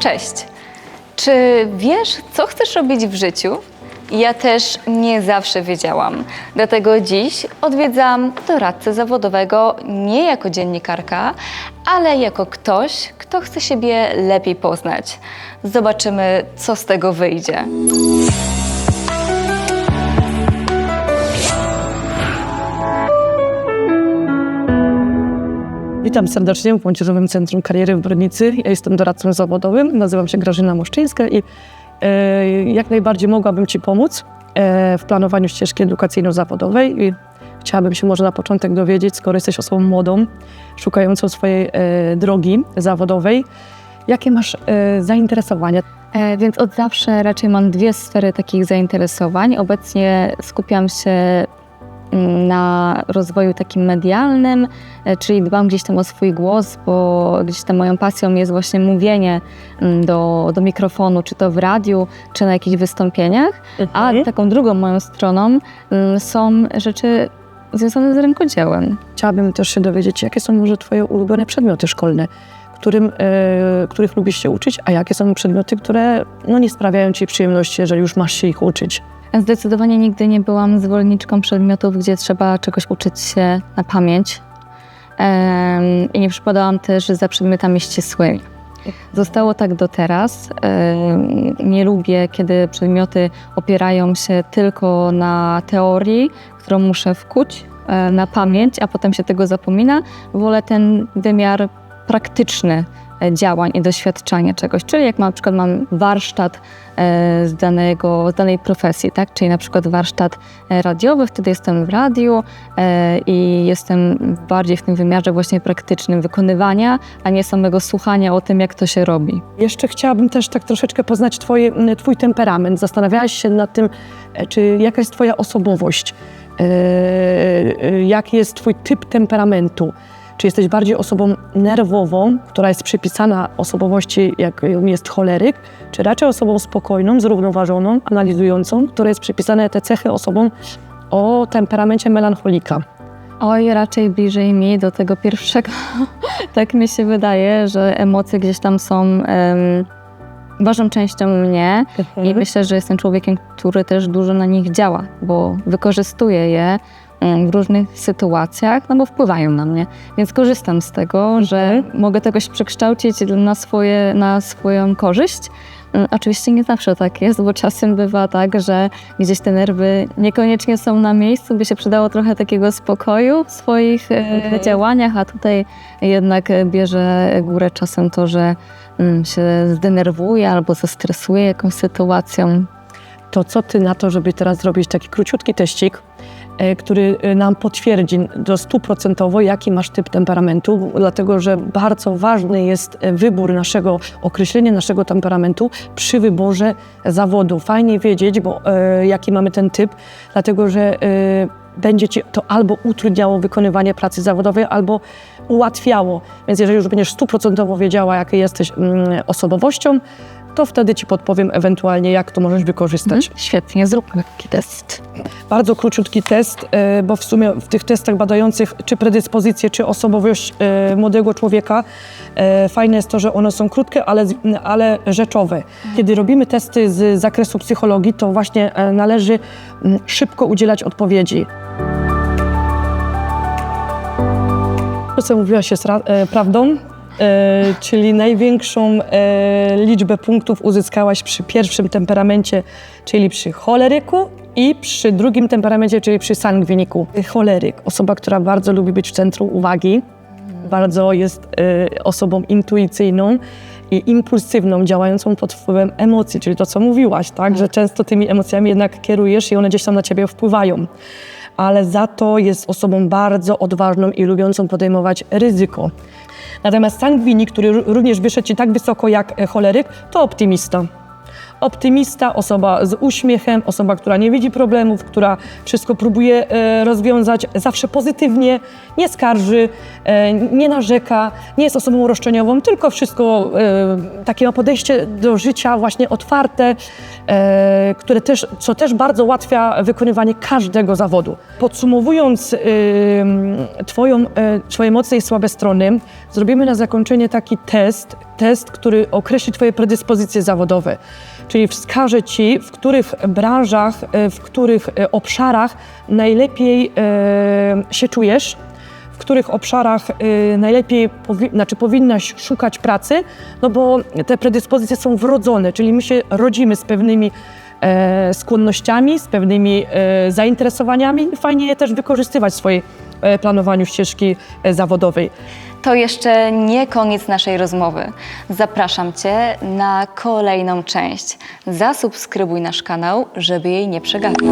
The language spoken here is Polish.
Cześć! Czy wiesz, co chcesz robić w życiu? Ja też nie zawsze wiedziałam. Dlatego dziś odwiedzam doradcę zawodowego nie jako dziennikarka, ale jako ktoś, kto chce siebie lepiej poznać. Zobaczymy, co z tego wyjdzie. Witam serdecznie w Młodzieżowym Centrum Kariery w Bronicy. Ja jestem doradcą zawodowym, nazywam się Grażyna Moszczyńska i e, jak najbardziej mogłabym Ci pomóc e, w planowaniu ścieżki edukacyjno-zawodowej. I chciałabym się może na początek dowiedzieć, skoro jesteś osobą młodą, szukającą swojej e, drogi zawodowej, jakie masz e, zainteresowania? E, Więc od zawsze raczej mam dwie sfery takich zainteresowań. Obecnie skupiam się na rozwoju takim medialnym, e, czyli dbam gdzieś tam o swój głos, bo gdzieś tam moją pasją jest właśnie mówienie mm, do, do mikrofonu, czy to w radiu, czy na jakichś wystąpieniach. A Mhm. taką drugą moją stroną mm, są rzeczy związane z rękodziełem. Chciałabym też się dowiedzieć, jakie są może Twoje ulubione przedmioty szkolne, którym, e, których lubisz się uczyć, a jakie są przedmioty, które no, nie sprawiają Ci przyjemności, jeżeli już masz się ich uczyć. Zdecydowanie nigdy nie byłam zwolenniczką przedmiotów, gdzie trzeba czegoś uczyć się na pamięć. I nie przypadałam też za przedmiotami ścisłymi. Zostało tak do teraz. Nie lubię, kiedy przedmioty opierają się tylko na teorii, którą muszę wkuć e, na pamięć, a potem się tego zapomina. Wolę ten wymiar praktyczny działań i doświadczania czegoś. Czyli jak na przykład mam warsztat e, z, danego, z danej profesji, tak? czyli na przykład warsztat e, radiowy, wtedy jestem w radiu e, i jestem bardziej w tym wymiarze właśnie praktycznym wykonywania, a nie samego słuchania o tym, jak to się robi. Jeszcze chciałabym też tak troszeczkę poznać twoje, Twój temperament. Zastanawiałaś się nad tym, czy jaka jest Twoja osobowość, jaki jest Twój typ temperamentu. Czy jesteś bardziej osobą nerwową, która jest przypisana osobowości, jak jest choleryk, czy raczej osobą spokojną, zrównoważoną, analizującą, która jest przypisane te cechy osobom o temperamencie melancholika. Oj, raczej bliżej mi do tego pierwszego. tak mi się wydaje, że emocje gdzieś tam są em, ważną częścią mnie i myślę, że jestem człowiekiem, który też dużo na nich działa, bo wykorzystuję je w różnych sytuacjach, no bo wpływają na mnie. Więc korzystam z tego, że mogę tegoś przekształcić na, swoje, na swoją korzyść. Mm, Oczywiście nie zawsze tak jest, bo czasem bywa tak, że gdzieś te nerwy niekoniecznie są na miejscu, by się przydało trochę takiego spokoju w swoich e, Mhm. działaniach, a tutaj jednak e, bierze górę czasem to, że mm, się zdenerwuje albo zestresuje jakąś sytuacją. To co ty na to, żeby teraz zrobić taki króciutki teścik, e, który e, nam potwierdzi do stuprocentowo, jaki masz typ temperamentu, dlatego że bardzo ważny jest e, wybór naszego, określenie naszego temperamentu przy wyborze zawodu. Fajnie wiedzieć, bo jaki mamy ten typ, dlatego że będzie ci to albo utrudniało wykonywanie pracy zawodowej, albo ułatwiało. Więc jeżeli już będziesz stuprocentowo wiedziała, jakiej jesteś mm, osobowością, to wtedy ci podpowiem ewentualnie, jak to możesz wykorzystać. Świetnie, zróbmy taki test. Bardzo króciutki test, e, bo w sumie w tych testach badających czy predyspozycję, czy osobowość e, młodego człowieka, e, fajne jest to, że one są krótkie, ale, ale rzeczowe. Kiedy robimy testy z zakresu psychologii, to właśnie należy mm, szybko udzielać odpowiedzi. Co ra- e, prawdą. E, czyli największą e, liczbę punktów uzyskałaś przy pierwszym temperamencie, czyli przy choleryku i przy drugim temperamencie, czyli przy sangwiniku. Choleryk, osoba, która bardzo lubi być w centrum uwagi, bardzo jest e, osobą intuicyjną i impulsywną, działającą pod wpływem emocji, czyli to, co mówiłaś, tak? że często tymi emocjami jednak kierujesz i one gdzieś tam na ciebie wpływają. Ale za to jest osobą bardzo odważną i lubiącą podejmować ryzyko. Natomiast sangwinik, który ró- również wyszedł ci tak wysoko jak e, choleryk, to optymista. Optymista, osoba z uśmiechem, osoba, która nie widzi problemów, która wszystko próbuje e, rozwiązać zawsze pozytywnie, nie skarży, e, nie narzeka, nie jest osobą roszczeniową, tylko wszystko e, takie ma podejście do życia właśnie otwarte, które też, co też bardzo ułatwia wykonywanie każdego zawodu. Podsumowując twoją, Twoje mocne i słabe strony, zrobimy na zakończenie taki test, test, który określi Twoje predyspozycje zawodowe, czyli wskaże Ci, w których branżach, e, w których e, obszarach najlepiej e, się czujesz, w których obszarach najlepiej powi- znaczy powinnaś szukać pracy, no bo te predyspozycje są wrodzone, czyli my się rodzimy z pewnymi skłonnościami, z pewnymi zainteresowaniami fajnie je też wykorzystywać w swojej planowaniu ścieżki zawodowej. To jeszcze nie koniec naszej rozmowy. Zapraszam Cię na kolejną część. Zasubskrybuj nasz kanał, żeby jej nie przegapić.